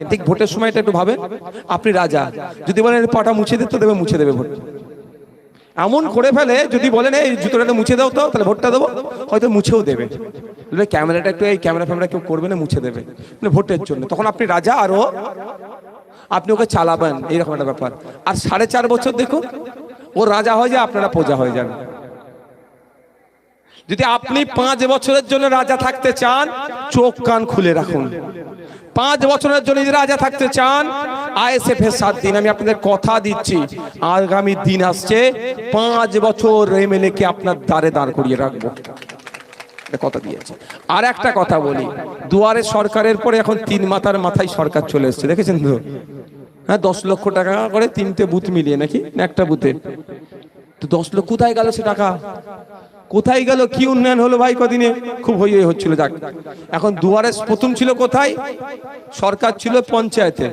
ঠিক ভোটের সময়টা একটু ভাবেন। আপনি রাজা। যদি বলেন পাটা মুছে দিতে দেবে, মুছে দেবে ভোট। এমন করে ফেলে, যদি বলেন, এই জুতোটা মুছে দাও তো, তাহলে ভোটটা দেবো। হয়তো মুছেও দেবে। ক্যামেরাটা একটু, এই ক্যামেরা ফ্যামেরা কেউ করবে না, মুছে দেবে। ভোটের জন্য। তখন আপনি রাজা আরও, আপনি ওকে চালাবেন, এইরকম একটা ব্যাপার। আর সাড়ে চার বছর দেখুন, ও রাজা হয়ে যায়, আপনারা প্রজা হয়ে যান। যদি আপনি পাঁচ বছরের জন্য রাজা থাকতে চান চোখ কান খুলে রাখুন। পাঁচ বছরের জন্য যদি রাজা থাকতে চান আইএসএফ এর সাত দিন, আমি আপনাদের কথা দিচ্ছি। আগামী দিন আসছে, পাঁচ বছর এমএলএ কে আপনার দ্বারে দাঁড় করিয়ে রাখব। কথা দিয়েছে। আর একটা কথা বলি, দুয়ারে সরকারের পরে এখন তিন মাথার মাথায় সরকার চলে এসছে, দেখেছেন তো? হ্যাঁ দশ লক্ষ টাকা করে তিনটে বুথ মিলিয়ে নাকি? একটা বুথে। তো দশ লক্ষ কোথায় গেল সে টাকা? কোথায় গেল কি উন্নয়ন হলো ভাই কদিনে? খুব হই হচ্ছিল, যাক। এখন দুয়ারে প্রথম ছিল কোথায়? সরকার ছিল পঞ্চায়েতে,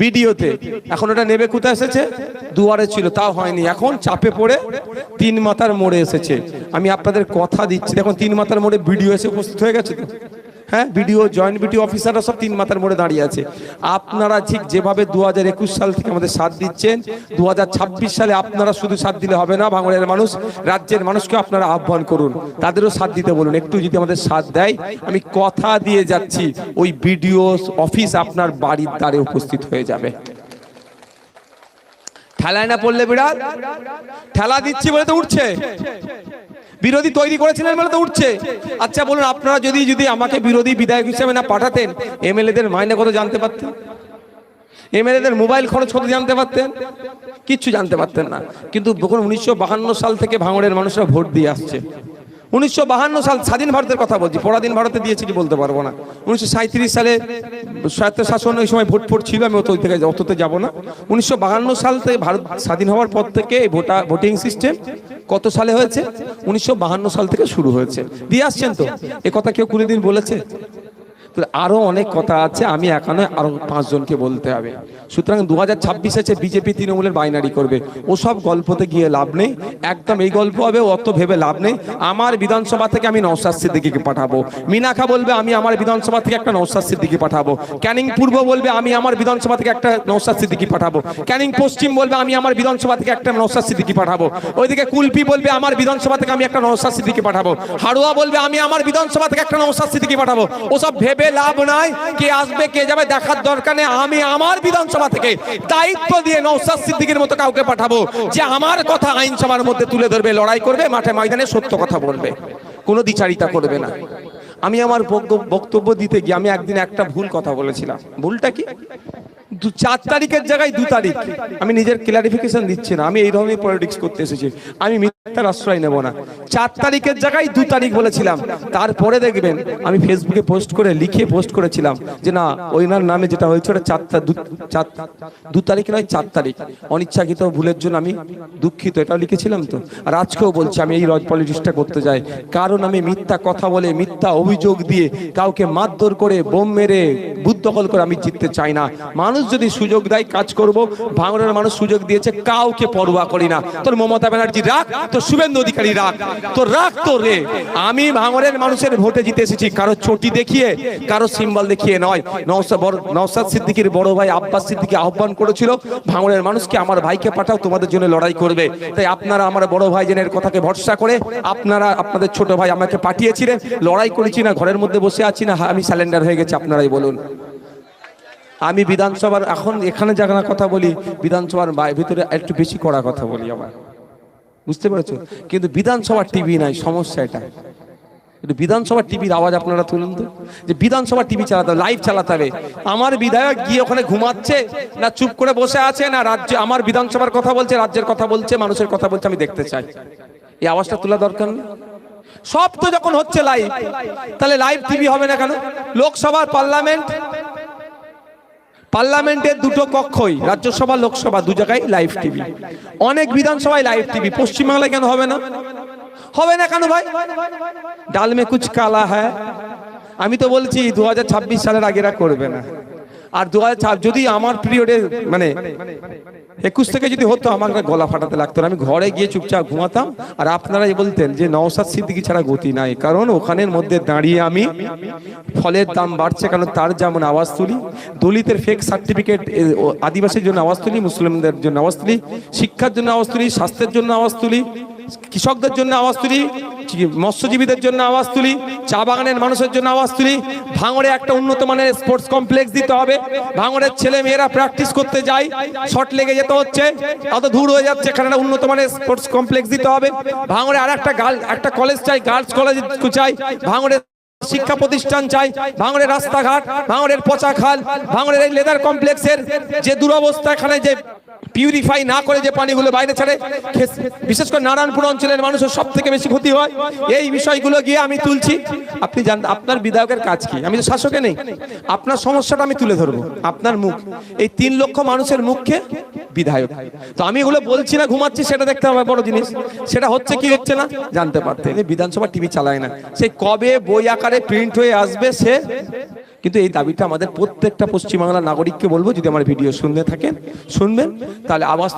বিডিওতে। এখন ওটা নেবে কোথায় এসেছে? দুয়ারে ছিল, তাও হয়নি। এখন চাপে পড়ে তিন মাথার মোড়ে এসেছে। আমি আপনাদের কথা দিচ্ছি। দেখুন, তিন মাথার মোড়ে বিডিও এসে উপস্থিত হয়ে গেছে তো? হ্যাঁ বিডিও জয়েন্ট বিডিও অফিসাররা সব তিন মাথার মোড়ে দাঁড়িয়ে আছে। আপনারা ঠিক যেভাবে দু হাজার একুশ সাল থেকে আমাদের সাথ দিচ্ছেন দু হাজার ছাব্বিশ সালে আপনারা শুধু সাথ দিলে হবে না বাংলার মানুষ, রাজ্যের মানুষকে আপনারা আহ্বান করুন। তাদেরও সাথ দিতে বলুন। একটু যদি আমাদের সাথ দেয়, আমি কথা দিয়ে যাচ্ছি, ওই বিডিও অফিস আপনার বাড়ির দ্বারে উপস্থিত হয়ে যাবে। ঠেলায় না পড়লে বিড়াল? ঠেলা দিচ্ছি বলে তো উঠছে। বিরোধী তৈরি করেছিলেন বলে তো উঠছে। আচ্ছা বলুন, আপনারা যদি যদি আমাকে বিরোধী বিধায়ক হিসেবে না পাঠাতেন, এমএলএদের মাইনে কত জানতে পারতেন? এমএলএদের মোবাইল খরচ কত জানতে পারতেন? কিচ্ছু জানতে পারতেন না। কিন্তু যখন উনিশশো সাল থেকে ভাঙড়ের মানুষরা ভোট দিয়ে আসছে। উনিশশো সাল স্বাধীন ভারতের কথা বলছি, পরাধীন ভারতে দিয়েছি কি বলতে পারব না। উনিশশো সালে স্বায়ত্ত শাসন ওই সময় ভোট ফোট ছিল, আমি অত থেকে অততে যাব না। উনিশশো সাল থেকে ভারত স্বাধীন হওয়ার পর থেকে ভোটা, ভোটিং সিস্টেম কত সালে হয়েছে? উনিশশো সাল থেকে শুরু হয়েছে। দিয়ে আসছেন তো? এ কথা কেউ কোনোদিন বলেছে? তো আরও অনেক কথা আছে, আমি এখানে আরও পাঁচজনকে বলতে হবে। সুতরাং দু হাজার ছাব্বিশ আছে বিজেপি তৃণমূলের বাইনারি করবে। ওসব গল্পতে গিয়ে লাভ নেই। একদম এই গল্প হবে অত ভেবে লাভ নেই। আমার বিধানসভা থেকে আমি নৌসাদ সিদ্দিকিকে পাঠাবো। মিনাখা বলবে, আমি আমার বিধানসভা থেকে একটা নৌসাদ সিদ্দিকি পাঠাবো। ক্যানিং পূর্ব বলবে, আমি আমার বিধানসভা থেকে একটা নৌসাদ সিদ্দিকি পাঠাবো। ক্যানিং পশ্চিম বলবে, আমি আমার বিধানসভা থেকে একটা নৌসাদ সিদ্দিকি পাঠাবো। ওইদিকে কুলপি বলবে, আমার বিধানসভা থেকে আমি একটা নৌসাদ সিদ্দিকি পাঠাবো। হাড়ুয়া বলবে, আমি আমার বিধানসভা থেকে একটা নৌসাদ সিদ্দিকি পাঠাবো। ওসব ভেবে লাভ নাই। কে আসবে, কে যাবে, দেখার দরকার নেই। আমি আমার বিধানসভা থেকে দায়িত্ব দিয়ে নৌসাদ সিদ্দিকের মতো কাউকে পাঠাবো যে আমার কথা আইনসভার মধ্যে তুলে ধরবে, লড়াই করবে, মাঠে ময়দানে সত্য কথা বলবে। কোনো দ্বিচারিতা করবে না। আমি আমার বক্তব্য দিতে গিয়ে আমি একদিন একটা ভুল কথা বলেছিলাম। ভুলটা কি? দু চার তারিখের জায়গায় দু তারিখ। আমি নিজের ক্লারিফিকেশন দিচ্ছি না। আমি এই ধরনের পলিটিক্স করতে এসেছি। আমি মিথ্যার আশ্রয় নেব না। চার তারিখের জায়গায় দু তারিখ বলেছিলাম। তারপরে দেখবেন, আমি ফেসবুকে পোস্ট করে, লিখে পোস্ট করেছিলাম যে না, ওইনার নামে যেটা হয়েছে ওটা চার চার দু তারিখ নয়, চার তারিখ। অনিচ্ছাকৃত ভুলের জন্য আমি দুঃখিত। এটাও লিখেছিলাম তো। আর আজকেও বলছি, আমি এই রজ পলিটিক্সটা করতে যাই কারণ আমি মিথ্যা কথা বলে, মিথ্যা অভিযোগ দিয়ে কাউকে মারধর করে, বোম মেরে দখল করে আমি জিততে চাই না। মানুষ যদি সুযোগ দেয়, কাজ করব। ভাঙড়ের মানুষ সুযোগ দিয়েছে, কাউকে পরোয়া করি না। তোর মমতা ব্যানার্জি রাখ তোর শুভেন্দু অধিকারী রাখ তোর রাখ তোর রে। আমি ভাঙড়ের মানুষের ভোটে জিতে এসেছি, কারও চটি দেখিয়ে, কারও সিম্বল দেখিয়ে নয়। নওসাদ সিদ্দিকীর বড় ভাই আব্বাস সিদ্দিকী আহ্বান করেছিল ভাঙড়ের মানুষকে আমার ভাইকে পাঠাও, তোমাদের জন্য লড়াই করবে। তাই আপনারা আমার বড় ভাইজনের কথাকে ভরসা করে, আপনারা, আপনাদের ছোট ভাই আমাকে পাঠিয়েছিলেন। লড়াই করেছি না, ঘরের মধ্যে বসে আছি না আমি স্যালেন্ডার হয়ে গেছি, আপনারাই বলুন। আমি বিধানসভার, এখন এখানে যারা কথা বলি, বিধানসভার ভিতরে একটু বেশি কড়া কথা বলি আমার বুঝতে পেরেছ? কিন্তু বিধানসভার টিভি নাই, সমস্যা এটা। কিন্তু বিধানসভার টিভির আওয়াজ আপনারা তুলুন তো। যে বিধানসভা টিভি চালাতে হবে, লাইভ চালাতে হবে। আমার বিধায়ক গিয়ে ওখানে ঘুমাচ্ছে না, চুপ করে বসে আছে না, রাজ্য, আমার বিধানসভার কথা বলছে, রাজ্যের কথা বলছে, মানুষের কথা বলছে, আমি দেখতে চাই। এই আওয়াজটা তোলা দরকার নেই? সব তো যখন হচ্ছে লাইভ, তাহলে লাইভ টিভি হবে না কেন? লোকসভার পার্লামেন্ট পার্লামেন্টের দুটো কক্ষই, রাজ্যসভা, লোকসভা, দু জায়গায় লাইভ টিভি অনেক বিধানসভায় লাইভ টিভি পশ্চিমবাংলায় কেন হবে না? হবে না কেন ভাই? ডালমে কুচ কালা হ্যাঁ আমি তো বলছি, দু হাজার ছাব্বিশ সালের আগেরা করবে না। আর দু হাজার যদি আমার পিরিয়ডে মানে একুশ থেকে যদি হতো, আমার গলা ফাটাতে লাগতো আমি ঘরে গিয়ে চুপচাপ ঘুমাতাম, আর আপনারা আপনারাই বলতেন যে নওসাদ সিদ্দিকি ছাড়া গতি নাই, কারণ ওখানের মধ্যে দাঁড়িয়ে আমি ফলের দাম বাড়ছে, কারণ তার যেমন আওয়াজ তুলি, দলিতের ফেক সার্টিফিকেট আদিবাসীর জন্য আওয়াজ তুলি, মুসলিমদের জন্য আওয়াজ তুলি, শিক্ষার জন্য আওয়াজ তুলি, স্বাস্থ্যের জন্য আওয়াজ তুলি, কৃষকদের জন্য আওয়াজ তুলি মৎস্যজীবীদের জন্য আওয়াজ তুলি, চা বাগানের মানুষের জন্য আওয়াজ তুলি। ভাঙড়ে একটা উন্নত মানের স্পোর্টস কমপ্লেক্স দিতে হবে। ভাঙড়ের ছেলে মেয়েরা প্র্যাকটিস করতে যায় শর্ট লেগে যেতে হচ্ছে অত দূর হয়ে যাচ্ছে, এখানে একটা উন্নত মানের স্পোর্টস কমপ্লেক্স দিতে হবে। ভাঙড়ে আর একটা গার্ল, একটা কলেজ চাই গার্লস কলেজ চাই, ভাঙড়ে শিক্ষা প্রতিষ্ঠান চাই, ভাঙড়ের রাস্তাঘাট, ভাঙড়ের পচা খাল, ভাঙড়ের এই লেদার কমপ্লেক্সের যে দুরবস্থা, এখানে যে পিউরিফাই না করে যে পানিগুলো বাইরে ছাড়ে বিশেষ করে নারায়ণপুর অঞ্চলের মানুষের সব থেকে বেশি ক্ষতি হয়। এই বিষয়গুলো গিয়ে আমি তুলছি। আপনি জান, আপনার বিধায়কের কাজ কি? আমি তো শাসকে নেই। আপনার সমস্যাটা আমি তুলে ধরবো। আপনার মুখ। এই তিন লক্ষ মানুষের মুখকে বিধায়ক। তো আমি এগুলো বলছি না, ঘুমাচ্ছি, সেটা দেখতে হবে, বড় জিনিস। সেটা হচ্ছে কি হচ্ছে না, জানতে পারতে বিধানসভা টিভি চালায় না। সে কবে বই আকারে প্রিন্ট হয়ে আসবে, সে কিন্তু এই দাবিটা আমাদের প্রত্যেকটা পশ্চিমবাংলার নাগরিককে বলব, যদি আমার ভিডিও শুনতে থাকেন, শুনবেন, তাহলে আবাস